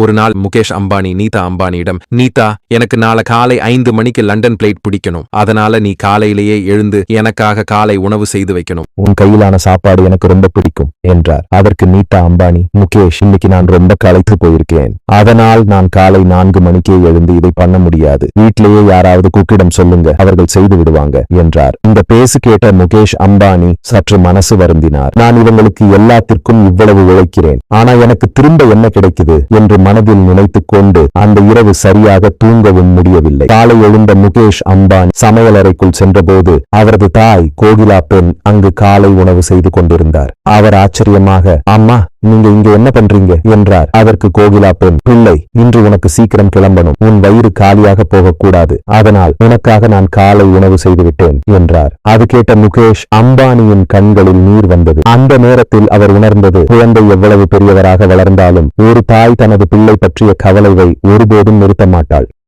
ஒரு நாள் முகேஷ் அம்பானி நீதா அம்பானியிடம் நீதா எனக்கு நாளை காலை ஐந்து மணிக்கு லண்டன் பிளேட் பிடிக்கணும். அதனால நீ காலையிலேயே எழுந்து எனக்காக காலை உணவு செய்து வைக்கணும். உன் கையிலான சாப்பாடு எனக்கு ரொம்ப பிடிக்கும் என்றார். அதற்கு நீதா அம்பானி முகேஷ் இன்னைக்கு நான் ரொம்ப களைத்து போயிருக்கேன். அதனால் நான் காலை நான்கு மணிக்கே எழுந்து இதை பண்ண முடியாது. வீட்டிலேயே யாராவது குக்கிடம் சொல்லுங்க அவர்கள் செய்து விடுவாங்க என்றார். இந்த பேசு கேட்ட முகேஷ் அம்பானி சற்று மனசு வருந்தினார். நான் இவங்களுக்கு எல்லாத்திற்கும் இவ்வளவு உழைக்கிறேன். ஆனா எனக்கு திரும்ப என்ன கிடைக்குது? என்று மனதில் நினைத்துக் கொண்டு அந்த இரவு சரியாக தூங்கவும் முடியவில்லை. காலை எழுந்த முகேஷ் அம்பானி சமையலறைக்குள் சென்றபோது அவரது தாய் கோகிலா பெண் அங்கு காலை உணவு செய்து கொண்டிருந்தார். அவர் ஆச்சரியமாக அம்மா நீங்க இங்க என்ன பண்றீங்க? என்றார். அதற்கு கோகிலா பெண் பிள்ளை இன்று உனக்கு சீக்கிரம் கிளம்பணும். உன் வயிறு காலியாக போகக்கூடாது. அதனால் உனக்காக நான் காலை உணவு செய்துவிட்டேன் என்றார். அது கேட்ட முகேஷ் அம்பானியின் கண்களில் நீர் வந்தது. அந்த நேரத்தில் அவர் உணர்ந்தது குழந்தை எவ்வளவு பெரியவராக வளர்ந்தாலும் ஒரு தாய் தனது பிள்ளை பற்றிய கவலைவை ஒருபோதும் நிறுத்த மாட்டாள்